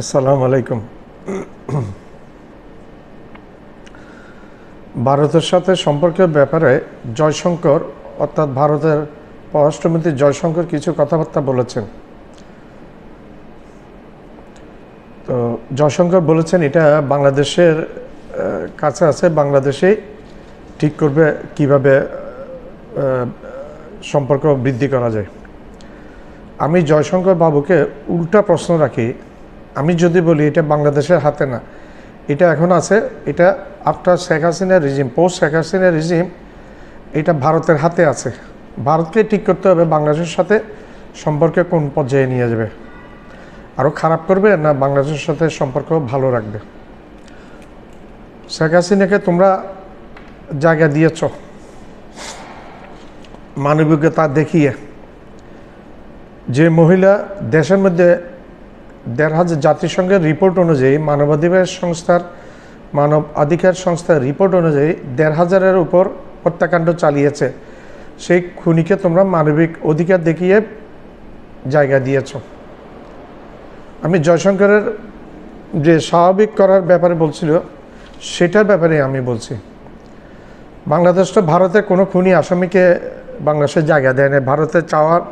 আসসালামু আলাইকুম। ভারতের সাথে সম্পর্কের ব্যাপারে জয়শঙ্কর, অর্থাৎ ভারতের পররাষ্ট্রমন্ত্রী জয়শঙ্কর কিছু কথাবার্তা বলেছেন। তো জয়শঙ্কর বলেছেন, এটা বাংলাদেশের কাছে আছে বাংলাদেশে ঠিক করবে কীভাবে সম্পর্ক বৃদ্ধি করা যায়। আমি জয়শঙ্কর বাবুকে উল্টা প্রশ্ন রাখি আমি যদি বলি, এটা বাংলাদেশের হাতে না, এটা এখন আছে, এটা after Sheikh Hasina regime post Sheikh Hasina regime এটা ভারতের হাতে আছে। ভারতকে ঠিক করতে হবে বাংলাদেশের সাথে সম্পর্কে কোন পর্যায়ে নিয়ে যাবে। আরও খারাপ করবে না বাংলাদেশের সাথে সম্পর্ক ভালো রাখবে? শেখ হাসিনাকে তোমরা জায়গা দিয়েছ। মানবিকতা দেখিয়ে। যে মহিলা দেশের মধ্যে দেড় হাজার জাতিসংঘের রিপোর্ট অনুযায়ী মানবাধিকার সংস্থার মানব অধিকার সংস্থার রিপোর্ট অনুযায়ী দেড় হাজারের উপর হত্যাকাণ্ড চালিয়েছে। সেই খুনিকে তোমরা মানবিক অধিকার দেখিয়ে জায়গা দিয়েছ। আমি জয়শঙ্করের যে স্বাভাবিক করার ব্যাপারে বলছিল, সেটার ব্যাপারে আমি বলছি। বাংলাদেশ তো ভারতের কোনো খুনি আসামিকে বাংলাদেশে জায়গা দেয় না ভারতে চাওয়ার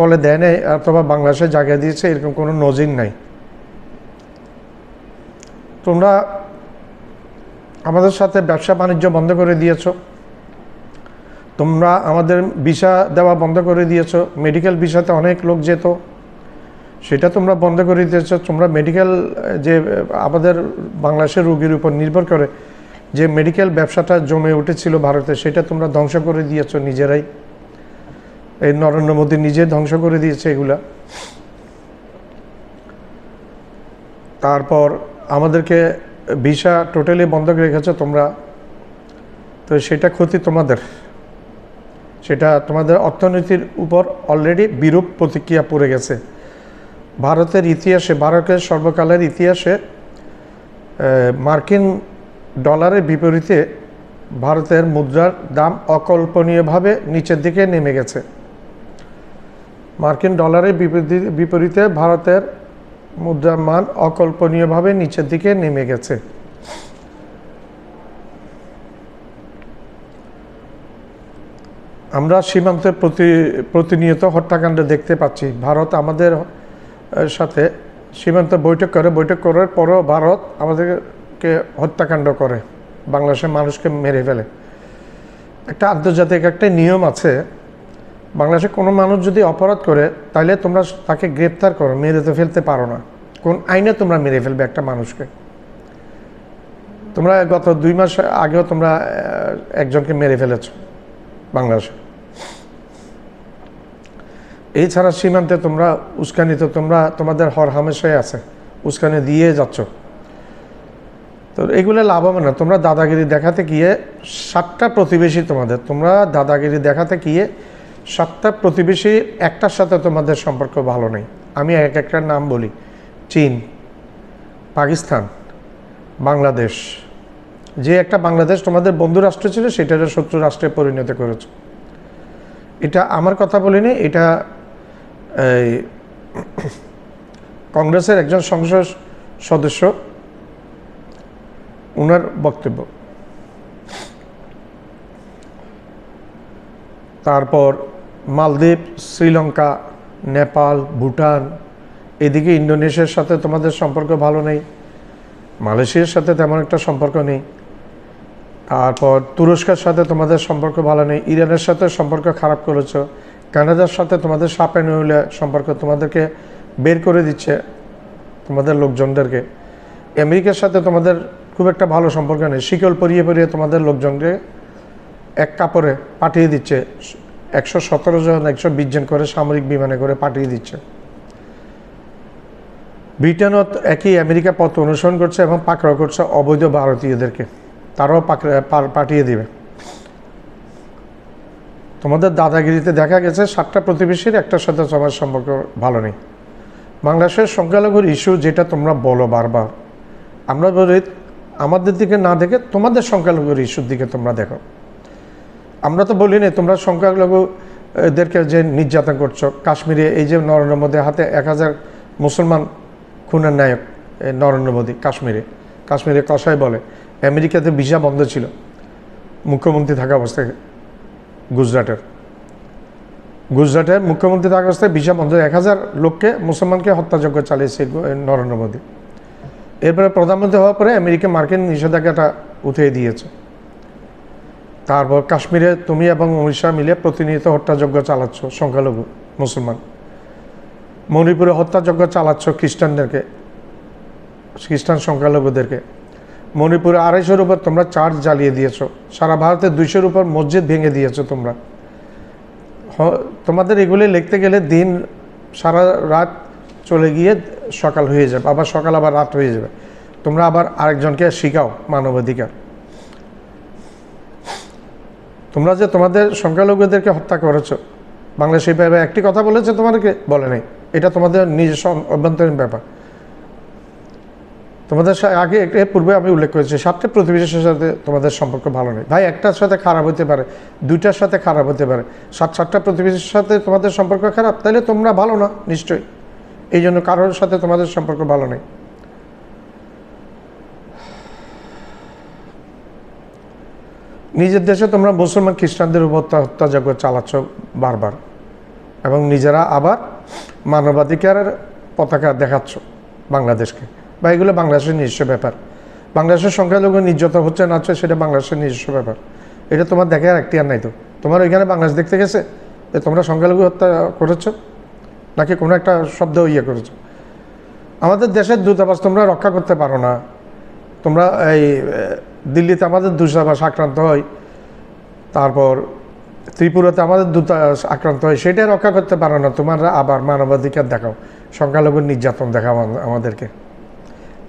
ফলে দেয় অথবা বাংলাদেশে জায়গা দিয়েছে, এরকম কোনো নজির নাই। তোমরা আমাদের সাথে ব্যবসা বাণিজ্য বন্ধ করে দিয়েছ। তোমরা আমাদের ভিসা দেওয়া বন্ধ করে দিয়েছ। মেডিকেল ভিসাতে অনেক লোক যেত। সেটা তোমরা বন্ধ করে দিয়েছ। তোমরা মেডিকেল, যে, আমাদের বাংলাদেশের রোগীর উপর নির্ভর করে যে, মেডিকেল ব্যবসাটা জমে উঠেছিল ভারতে, সেটা তোমরা ধ্বংস করে দিয়েছ নিজেরাই। এই নরেন্দ্র মোদী নিজে ধ্বংস করে দিয়েছে এগুলা। তারপর আমাদেরকে ভিসা টোটালি বন্ধ রেখেছো তোমরা। তো সেটা ক্ষতি তোমাদের। সেটা তোমাদের অর্থনীতির উপর অলরেডি বিরূপ প্রতিক্রিয়া পড়ে গেছে। ভারতের ইতিহাসে, ভারতের সর্বকালের ইতিহাসে মার্কিন ডলারের বিপরীতে ভারতের মুদ্রার দাম অকল্পনীয়ভাবে নিচের দিকে নেমে গেছে। মার্কিন ডলারের বিপরীতে ভারতের মুদ্রার মান অকল্পনীয়ভাবে নিচের দিকে নেমে গেছে। আমরা সীমান্তে প্রতি, প্রতিনিয়ত হত্যাকাণ্ড দেখতে পাচ্ছি। ভারত আমাদের সাথে সীমান্তে বৈঠক করে, বৈঠক করার পরও ভারত আমাদেরকে হত্যাকাণ্ড করে। বাংলাদেশের মানুষকে মেরে ফেলে। একটা আন্তর্জাতিক একটা নিয়ম আছে বাংলাদেশে কোনো মানুষ যদি অপরাধ করে তাহলে তোমরা তাকে গ্রেপ্তার করো, মেরে তো ফেলতে পারো না। কোন আইনে তোমরা মেরে ফেলবে একটা মানুষকে। তোমরা গত দুই মাস আগেও তোমরা একজনকে মেরে ফেলেছ বাংলাদেশে। এছাড়া সীমান্তে তোমরা উস্কানি তো তোমরা, তোমাদের হর হামেশাই আছে। উস্কানি দিয়ে যাচ্ছ। তো এগুলো লাভ হবে না। তোমরা দাদাগিরি দেখাতে গিয়ে সাতটা প্রতিবেশী তোমাদের। তোমরা দাদাগিরি দেখাতে গিয়ে সাতটা প্রতিবেশী একটার সাথে তোমাদের সম্পর্ক ভালো নেই। আমি এক একটা নাম বলি। চীন, পাকিস্তান, বাংলাদেশ। যে একটা বাংলাদেশ তোমাদের বন্ধু রাষ্ট্র ছিল, সেটা শত্রু রাষ্ট্রে পরিণত করেছ। এটা আমার কথা বলিনি, এটা কংগ্রেসের একজন সংসদ সদস্য ওনার বক্তব্য। তারপর মালদ্বীপ, শ্রীলঙ্কা, নেপাল, ভুটান, এদিকে ইন্দোনেশিয়ার সাথে তোমাদের সম্পর্ক ভালো নেই, মালয়েশিয়ার সাথে তেমন একটা সম্পর্ক নেই, তারপর তুরস্কের সাথে তোমাদের সম্পর্ক ভালো নেই, ইরানের সাথে সম্পর্ক খারাপ করেছ, কানাডার সাথে তোমাদের সাপে নইলে সম্পর্ক তোমাদেরকে বের করে দিচ্ছে তোমাদের লোকজনদেরকে, আমেরিকার সাথে তোমাদের খুব একটা ভালো সম্পর্ক নেই, শিকল পরিয়ে পরিয়ে তোমাদের লোকজনকে এক কাপড়ে পাঠিয়ে দিচ্ছে একশো সতেরো জন, একশো বিশ জন করে সামরিক বিমানে করে পাঠিয়ে দিচ্ছে। ব্রিটেনও একই আমেরিকা পথ অনুসরণ করছে এবং পাকড়াও করছে অবৈধ ভারতীয়দেরকে। তারাও পাঠিয়ে দিবে। তোমাদের দাদাগিরিতে দেখা গেছে, সাতটা প্রতিবেশীর একটার সাথে তোমার সম্পর্ক ভালো নেই। বাংলাদেশের সংখ্যালঘুর ইস্যু যেটা তোমরা বলো বারবার। আমরা বলি, আমাদের দিকে না দেখে তোমাদের সংখ্যালঘুর ইস্যুর দিকে তোমরা দেখো। আমরা তো বলি না তোমরা সংখ্যালঘুদেরকে যে নির্যাতন করছ, কাশ্মীরে এই যে নরেন্দ্র মোদীর হাতে এক হাজার মুসলমান খুনের নায়ক নরেন্দ্র মোদী, কাশ্মীরে। কাশ্মীরে কষাই বলে, আমেরিকাতে ভিসা বন্ধ ছিল, মুখ্যমন্ত্রী থাকা অবস্থায় গুজরাটের। গুজরাটে মুখ্যমন্ত্রী থাকা অবস্থায় ভিসা বন্ধ, এক হাজার লোককে মুসলমানকে হত্যাযজ্ঞ চালিয়েছে নরেন্দ্র মোদী। এরপরে প্রধানমন্ত্রী হওয়ার পরে আমেরিকা মার্কিন নিষেধাজ্ঞাটা উঠিয়ে দিয়েছে। তারপর কাশ্মীরে তুমি এবং উড়িষ্যা মিলে প্রতিনিয়ত হত্যাযজ্ঞ চালাচ্ছ, সংখ্যালঘু, মুসলমান। মণিপুরে হত্যাযজ্ঞ চালাচ্ছ খ্রিস্টানদেরকে, খ্রিস্টান সংখ্যালঘুদেরকে। মণিপুরে আড়াইশোর উপর তোমরা চার্জ জ্বালিয়ে দিয়েছ। সারা ভারতে দুইশোর উপর মসজিদ ভেঙে দিয়েছ তোমরা। তোমাদের এগুলি লিখতে গেলে দিন সারা রাত চলে গিয়ে সকাল হয়ে যাবে, আবার সকাল আবার রাত হয়ে যাবে। তোমরা আবার আরেকজনকে শিখাও মানবাধিকার। তোমরা যে তোমাদের সংখ্যালঘুদেরকে হত্যা করেছ, বাংলাদেশ এইভাবে একটি কথা বলেছে তোমাদেরকে? বলে নাই। এটা তোমাদের নিজস্ব অভ্যন্তরীণ ব্যাপার। তোমাদের আগে এক- এর পূর্বে আমি উল্লেখ করেছি, সাতটা প্রতিবেশীর সাথে তোমাদের সম্পর্ক ভালো নেই। ভাই, একটার সাথে খারাপ হতে পারে, দুইটার সাথে খারাপ হতে পারে। সাত সাতটা প্রতিবেশীর সাথে তোমাদের সম্পর্ক খারাপ তাহলে তোমরা ভালো না, নিশ্চয়ই। এই জন্য কারোর সাথে তোমাদের সম্পর্ক ভালো নেই। নিজের দেশে তোমরা মুসলমান খ্রিস্টানদের উপর হত্যাযজ্ঞ চালাচ্ছ বারবার। এবং নিজেরা আবার মানবাধিকারের পতাকা দেখাচ্ছ বাংলাদেশকে। বা এগুলো বাংলাদেশের নিজস্ব ব্যাপার। বাংলাদেশের সংখ্যালঘু নির্যাতন হচ্ছে না হচ্ছে সেটা বাংলাদেশের নিজস্ব ব্যাপার। এটা তোমার দেখার একটি আর নাই তো। তোমার ওইখানে বাংলাদেশ দেখতে গেছে যে তোমরা সংখ্যালঘু হত্যা করেছ? নাকি কোনো একটা শব্দ ইয়ে করেছ? আমাদের দেশের দূতাবাস তোমরা রক্ষা করতে পারো না। তোমরা এই দিল্লিতে আমাদের দূতাবাস আক্রান্ত হয়, তারপর ত্রিপুরাতে আমাদের দূতাবাস আক্রান্ত হয়, সেটাই রক্ষা করতে পারো না। তোমরা আবার মানবাধিকার দেখাও, সংখ্যালঘুর নির্যাতন দেখাও আমাদেরকে।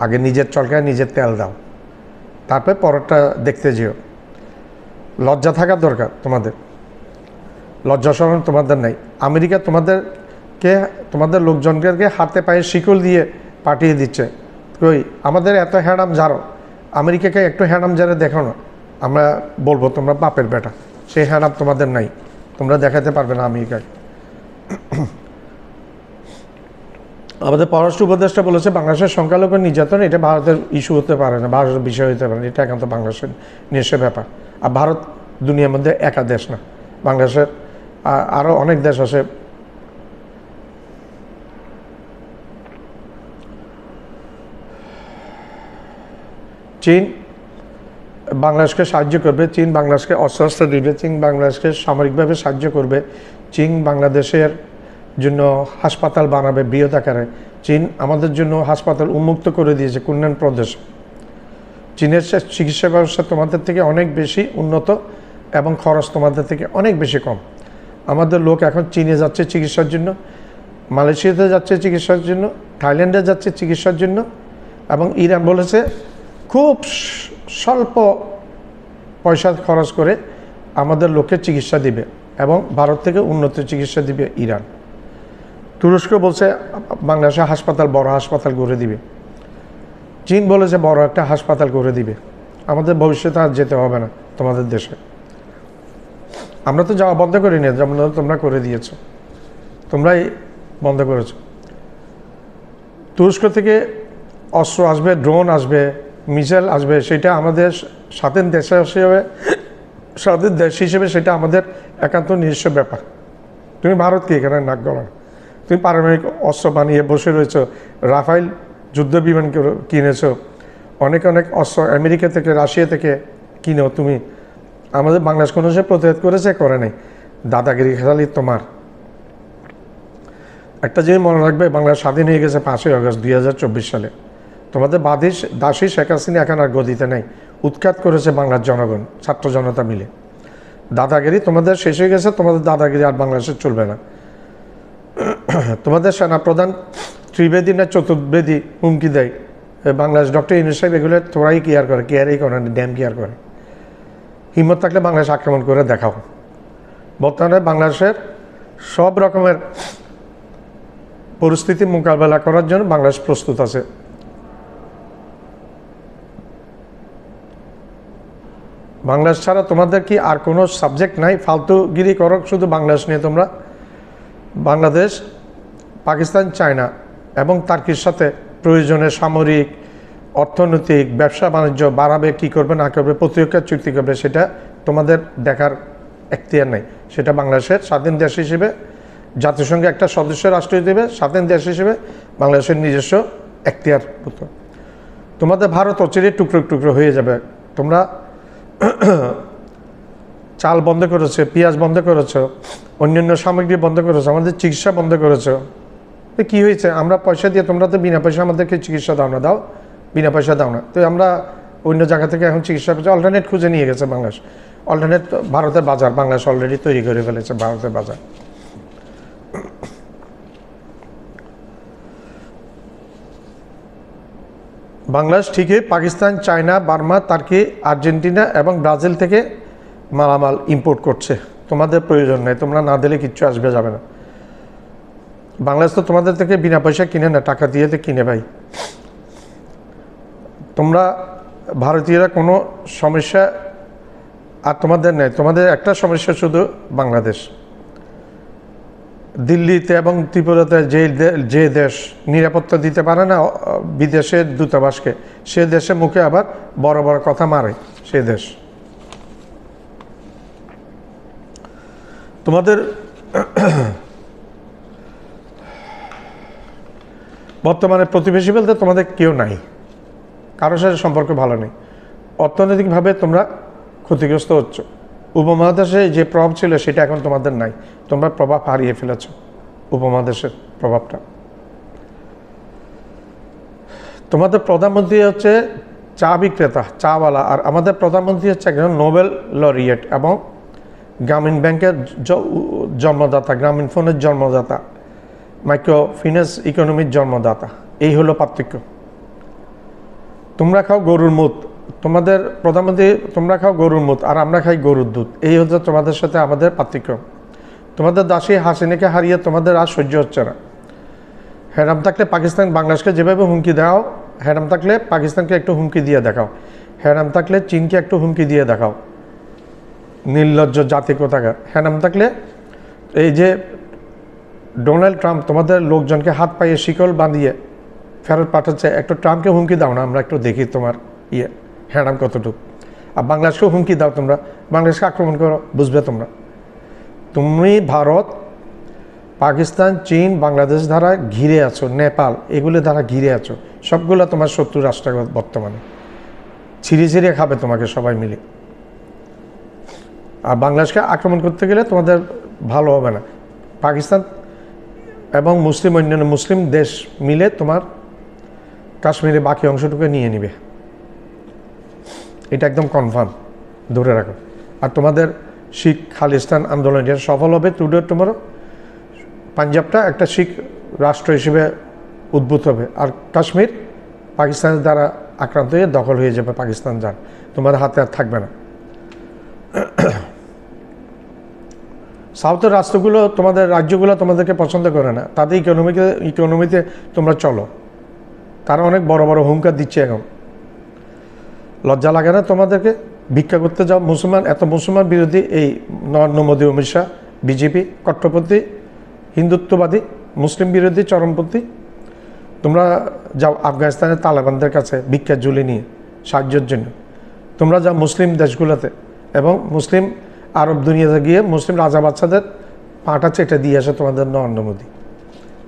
আগে নিজের চলকায় নিজের তেল দাও, তারপরে পরেরটা দেখতে যেও। লজ্জা থাকার দরকার তোমাদের। লজ্জা শরণ তোমাদের নাই। আমেরিকা তোমাদেরকে, তোমাদের লোকজনকে হাতে পায়ে শিকল দিয়ে পাঠিয়ে দিচ্ছে। কই, আমাদের এত হ্যাডাম জারো আমেরিকাকে একটু হ্যাডাম জারে দেখো না, আমরা বলব তোমরা বাপের বেটা। সেই হ্যাডাম তোমাদের নাই, তোমরা দেখাতে পারবে না আমেরিকায়। আমাদের পররাষ্ট্র উপদেষ্টা বলেছে, বাংলাদেশের সংখ্যালঘু নির্যাতন, এটা ভারতের ইস্যু হতে পারে না, ভারতের বিষয় হতে পারে না, এটা একান্ত বাংলাদেশের নিজস্ব ব্যাপার। আর ভারত দুনিয়ার মধ্যে একা দেশ না, বাংলাদেশের আরও অনেক দেশ আছে চীন বাংলাদেশকে সাহায্য করবে, চীন বাংলাদেশকে অস্ত্র দিবে, চীন বাংলাদেশকে সামরিকভাবে সাহায্য করবে, চীন বাংলাদেশের জন্য হাসপাতাল বানাবে বৃহৎ আকারে। চীন আমাদের জন্য হাসপাতাল উন্মুক্ত করে দিয়েছে কুন্নান প্রদেশ। চীনের চিকিৎসা ব্যবস্থা তোমাদের থেকে অনেক বেশি উন্নত এবং খরচ তোমাদের থেকে অনেক বেশি কম। আমাদের লোক এখন চীনে যাচ্ছে চিকিৎসার জন্য, মালয়েশিয়াতে যাচ্ছে চিকিৎসার জন্য, থাইল্যান্ডে যাচ্ছে চিকিৎসার জন্য এবং ইরান বলেছে খুব স্বল্প পয়সা খরচ করে আমাদের লোককে চিকিৎসা দিবে এবং ভারত থেকে উন্নত চিকিৎসা দিবে ইরান। তুরস্ক বলছে বাংলাদেশে হাসপাতাল, বড় হাসপাতাল গড়ে দিবে। চীন বলেছে বড় একটা হাসপাতাল করে দিবে। আমাদের ভবিষ্যতে আর যেতে হবে না তোমাদের দেশে। আমরা তো যাওয়া বন্ধ করিনি, যেমন তোমরা করে দিয়েছ। তোমরাই বন্ধ করেছ। তুরস্ক থেকে অস্ত্র আসবে, ড্রোন আসবে মিসাইল আসবে, সেটা আমাদের স্বাধীন দেশ হিসেবে, স্বাধীন দেশ হিসেবে সেটা আমাদের একান্ত নিজস্ব ব্যাপার। তুমি ভারতকে এখানে নাক গলা তুমি পারমাণবিক অস্ত্র বানিয়ে বসে রয়েছো রাফাইল যুদ্ধ বিমান কিনেছ, অনেক অনেক অস্ত্র আমেরিকা থেকে, রাশিয়া থেকে কিনেও তুমি। আমাদের বাংলাদেশ কোনো সে প্রতিরোধ করেছে, করে নাই। দাদাগিরি খালি তোমার। একটা জিনিস মনে রাখবে বাংলা স্বাধীন হয়ে গেছে পাঁচই আগস্ট দুই সালে। তোমাদের বাদিস দাসী শেখ হাসিনা এখন আর গদিতে নেই। উৎখাত করেছে বাংলার জনগণ, ছাত্র জনতা মিলে। দাদাগিরি তোমাদের শেষ হয়ে গেছে, তোমাদের দাদাগিরি আর বাংলাদেশে চলবে না। তোমাদের সেনাপ্রধান ত্রিবেদী না চতুর্বেদী হুমকি দেয়। বাংলাদেশ ডক্টর ইউনুস সাহেব এগুলো তোরাই কেয়ার করে কেয়ারই করে না ড্যাম কেয়ার করে। হিম্মত থাকলে বাংলাদেশ আক্রমণ করে দেখাও। বর্তমানে বাংলাদেশের সব রকমের পরিস্থিতি মোকাবেলা করার জন্য বাংলাদেশ প্রস্তুত আছে। বাংলাদেশ ছাড়া তোমাদের কি আর কোনো সাবজেক্ট নাই? ফালতুগিরি করো, শুধু বাংলাদেশ নিয়ে তোমরা। বাংলাদেশ, পাকিস্তান, চায়না এবং তার্কির সাথে প্রয়োজনে সামরিক, অর্থনৈতিক, ব্যবসা বাণিজ্য বাড়াবে, কী করবে, না করবে, প্রতিরক্ষা চুক্তি করবে, সেটা তোমাদের দেখার এখতিয়ার নেই। সেটা বাংলাদেশের স্বাধীন দেশ হিসেবে জাতিসংঘে একটা সদস্য রাষ্ট্র হিসেবে, স্বাধীন দেশ হিসেবে বাংলাদেশের নিজস্ব এখতিয়ার হতো তোমাদের ভারত অচিরে টুকরো টুকরো হয়ে যাবে। তোমরা চাল বন্ধ করেছে, পেঁয়াজ বন্ধ করেছ, অন্যান্য সামগ্রী বন্ধ করেছ, আমাদের চিকিৎসা বন্ধ করেছ। তো কী হয়েছে? আমরা পয়সা দিয়ে, তোমরা তো বিনা পয়সা আমাদেরকে চিকিৎসা দাও না, দাও। বিনা পয়সা দাও না। তো আমরা অন্য জায়গা থেকে এখন চিকিৎসা করছি। অল্টারনেট খুঁজে নিয়ে গেছে বাংলাদেশ। অল্টারনেট ভারতের বাজার, বাংলাদেশ অলরেডি তৈরি করে ফেলেছে, ভারতের বাজার। বাংলাদেশ ঠিকই Pakistan, China, Burma, Turkey, Argentina এবং ব্রাজিল থেকে মালামাল ইম্পোর্ট করছে। তোমাদের প্রয়োজন নেই, তোমরা না দিলে কিচ্ছু আসবে, যাবে না। বাংলাদেশ তো তোমাদের থেকে বিনা পয়সা কিনে না টাকা দিয়ে তো কিনে ভাই। তোমরা ভারতীয়রা কোনো সমস্যা আর তোমাদের নেই, তোমাদের একটা সমস্যা শুধু বাংলাদেশ। দিল্লিতে এবং ত্রিপুরাতে যে যে দেশ নিরাপত্তা দিতে পারে না বিদেশের দূতাবাসকে, সে দেশে মুখে আবার বড় বড় কথা মারে সে দেশ। তোমাদের বর্তমানে প্রতিবেশী বলতে তোমাদের কেউ নাই। কারোর সাথে সম্পর্ক ভালো নেই। অর্থনৈতিকভাবে তোমরা ক্ষতিগ্রস্ত হচ্ছ। উপমহাদেশে যে প্রভাব ছিল সেটা এখন তোমাদের নাই। তোমরা প্রভাব হারিয়ে ফেলেছ উপমহাদেশের প্রভাবটা। তোমাদের প্রধানমন্ত্রী হচ্ছে চা বিক্রেতা, চাওয়ালা, আর আমাদের প্রধানমন্ত্রী হচ্ছে একজন নোবেল লরিয়েট এবং গ্রামীণ ব্যাংকের জন্মদাতা, গ্রামীণ ফোনের জন্মদাতা মাইক্রো ফিন্যান্স ইকোনমির জন্মদাতা। এই হলো পার্থক্য। তোমরা খাও গরুর মুত তোমাদের প্রধানমন্ত্রী, তোমরা খাও গরুর মুত আর আমরা খাই গরুর দুধ। এই হচ্ছে তোমাদের সাথে আমাদের পার্থক্য। তোমাদের দাসী হাসিনাকে হারিয়ে তোমাদের আর সহ্য হচ্ছে না। হ্যারাম থাকলে পাকিস্তান বাংলাদেশকে যেভাবে হুমকি দাও হ্যারাম থাকলে পাকিস্তানকে একটু হুমকি দিয়ে দেখাও। হ্যারাম থাকলে চীনকে একটু হুমকি দিয়ে দেখাও। নির্লজ্জ জাতি কোথাকার। হ্যারাম থাকলে এই যে ডোনাল্ড ট্রাম্প তোমাদের লোকজনকে হাত পাইয়ে শিকল বাঁধিয়ে ফেরত পাঠাচ্ছে, একটু ট্রাম্পকে হুমকি দাও না, আমরা একটু দেখি তোমার ইয়ে। হ্যাডাম কতটুকু? আর বাংলাদেশকেও হুমকি দাও তোমরা। বাংলাদেশকে আক্রমণ করো, বুঝবে তোমরা। তুমি ভারত, পাকিস্তান, চীন, বাংলাদেশ দ্বারা ঘিরে আছো, নেপাল, এগুলো দ্বারা ঘিরে আছো। সবগুলো তোমার শত্রু রাষ্ট্র বর্তমানে। ছিঁড়ে ছিঁড়ে খাবে তোমাকে সবাই মিলে। আর বাংলাদেশকে আক্রমণ করতে গেলে তোমাদের ভালো হবে না। পাকিস্তান এবং মুসলিম, অন্যান্য মুসলিম দেশ মিলে তোমার কাশ্মীরের বাকি অংশটুকু নিয়ে নিবে। এটা একদম কনফার্ম ধরে রাখো। আর তোমাদের শিখ খালিস্তান আন্দোলন এটা সফল হবে টুডে টুমারো পাঞ্জাবটা একটা শিখ রাষ্ট্র হিসেবে উদ্ভূত হবে। আর কাশ্মীর পাকিস্তানের দ্বারা আক্রান্ত হয়ে দখল হয়ে যাবে পাকিস্তান যার। তোমার হাতে আর থাকবে না। সাউথের রাষ্ট্রগুলো তোমাদের রাজ্যগুলো তোমাদেরকে পছন্দ করে না। তাদের ইকোনমিকে ইকোনমিতে তোমরা চলো। তারা অনেক বড় বড় হুঙ্কার দিচ্ছে এখন। লজ্জা লাগে না তোমাদেরকে? ভিক্ষা করতে যাও। মুসলমান, এত মুসলমান বিরোধী এই নরেন্দ্র মোদী অমিত শাহ, বিজেপি, কট্টরপন্থী, হিন্দুত্ববাদী, মুসলিম বিরোধী, চরমপন্থী। তোমরা যাও আফগানিস্তানের তালেবানদের কাছে ভিক্ষা ঝুলি নিয়ে সাহায্যের জন্য। তোমরা যাও মুসলিম দেশগুলোতে এবং মুসলিম আরব দুনিয়াতে গিয়ে মুসলিম রাজা বাচ্চাদের পাটা চেটে দিয়ে আসে তোমাদের নরেন্দ্র মোদী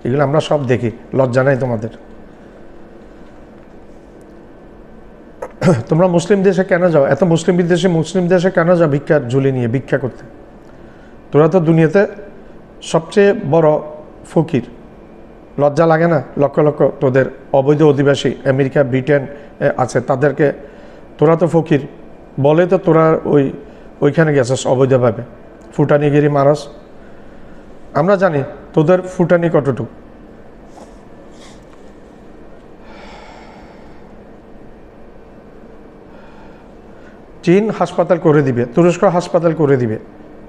এগুলো আমরা সব দেখি। লজ্জা নাই তোমাদের। তোমরা মুসলিম দেশে কেন যাও? এত মুসলিম বিদেশে মুসলিম দেশে কেন যাও ভিক্ষার ঝুলি নিয়ে, ভিক্ষা করতে? তোরা তো দুনিয়াতে সবচেয়ে বড় ফকির। লজ্জা লাগে না? লক্ষ লক্ষ তোদের অবৈধ অধিবাসী, আমেরিকা, ব্রিটেন আছে, তাদেরকে তোরা তো ফকির। বলে তো তোরা ওই, ওইখানে গেছিস অবৈধভাবে। ফুটানিগিরি মারস। আমরা জানি তোদের ফুটানি কতটুকু। চীন হাসপাতাল করে দিবে, তুরস্ক হাসপাতাল করে দিবে,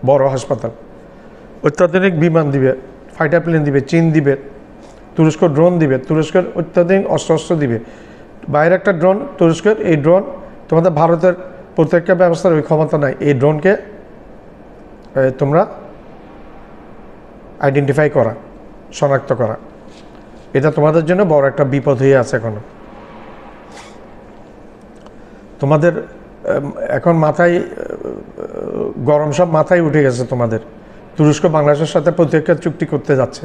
বড় হাসপাতাল। অত্যাধুনিক বিমান দিবে ফাইটার প্লেন দিবে, চীন দিবে, তুরস্ক ড্রোন দিবে, তুরস্কের অত্যাধুনিক অস্ত্র অস্ত্র দিবে। বাইরে একটা ড্রোন তুরস্কের এই ড্রোন তোমাদের ভারতের প্রত্যেকটা ব্যবস্থার ওই ক্ষমতা নাই। এই ড্রোনকে তোমরা আইডেন্টিফাই করা, শনাক্ত করা। এটা তোমাদের জন্য বড় একটা বিপদ হয়ে আছে এখনও। তোমাদের এখন মাথায় গরম সব মাথায় উঠে গেছে তোমাদের। তুরস্ক বাংলাদেশের সাথে প্রতিরক্ষা চুক্তি করতে যাচ্ছে।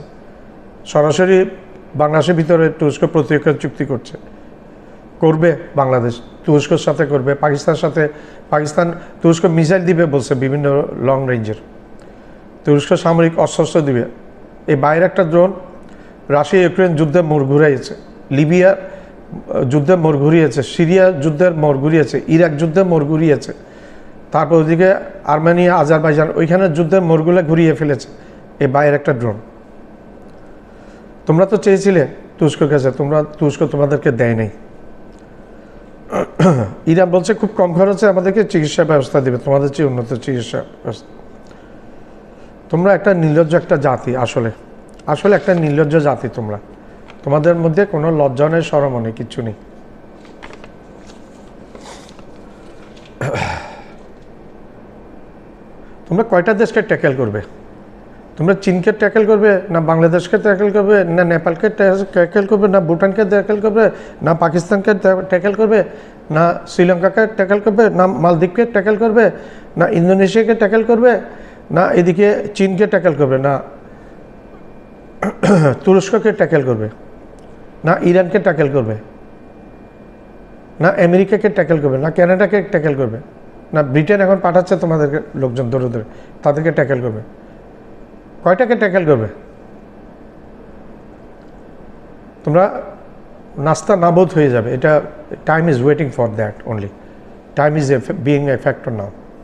সরাসরি বাংলাদেশের ভিতরে তুরস্ক প্রতিরক্ষা চুক্তি করছে। করবে বাংলাদেশ, তুরস্কর সাথে করবে, পাকিস্তানের সাথে, পাকিস্তান তুরস্ক মিসাইল দিবে বলছে বিভিন্ন লং রেঞ্জের তুরস্ক সামরিক অস্ত্র দিবে। এই বাইরে একটা ড্রোন রাশিয়া ইউক্রেন যুদ্ধে মোড় ঘুরাইছে। লিবিয়া যুদ্ধে মোর ঘুরিয়েছে সিরিয়া যুদ্ধের মোড় ঘুরিয়েছে ইরাক যুদ্ধে মোড় ঘুরিয়েছে তারপর ওদিকে আর্মেনিয়া, আজারবাইজান, ওইখানে যুদ্ধের মোড়গুলো ঘুরিয়ে ফেলেছে এই বাইরের একটা ড্রোন তোমরা তো চেয়েছিলে তুরস্ক কাছে, তোমরা তুরস্ক তোমাদেরকে দেয় নাই। ইরান বলছে খুব কম খরচে আমাদেরকে চিকিৎসা ব্যবস্থা দেবে, তোমাদের চেয়ে উন্নত চিকিৎসা ব্যবস্থা। তোমরা একটা নির্লজ্জ একটা জাতি, আসলে। আসলে একটা নির্লজ্জ জাতি তোমরা। তোমাদের মধ্যে কোনো লজ্জা নেই সরম নেই, কিচ্ছু নেই। তোমরা কয়টা দেশকে ট্যাকেল করবে? তোমরা চীনকে ট্যাকেল করবে, না বাংলাদেশকে ট্যাকেল করবে, না নেপালকে ট্যাকেল করবে, না ভুটানকে ট্যাকেল করবে, না পাকিস্তানকে ট্যাকেল করবে, না শ্রীলঙ্কাকে ট্যাকেল করবে, না মালদ্বীপকে ট্যাকেল করবে, না ইন্দোনেশিয়াকে ট্যাকেল করবে, না এদিকে চীনকে ট্যাকেল করবে, না তুরস্ককে ট্যাকেল করবে। না ইরানকে ট্যাকেল করবে, না আমেরিকাকে ট্যাকেল করবে, না কানাডাকে ট্যাকেল করবে, না ব্রিটেন এখন পাঠাচ্ছে তোমাদেরকে লোকজন ধরে ধরে তাদেরকে ট্যাকেল করবে। কয়টাকে ট্যাকেল করবে? তোমরা নাস্তা নাবোধ হয়ে যাবে। এটা time is waiting for that only time is being a factor now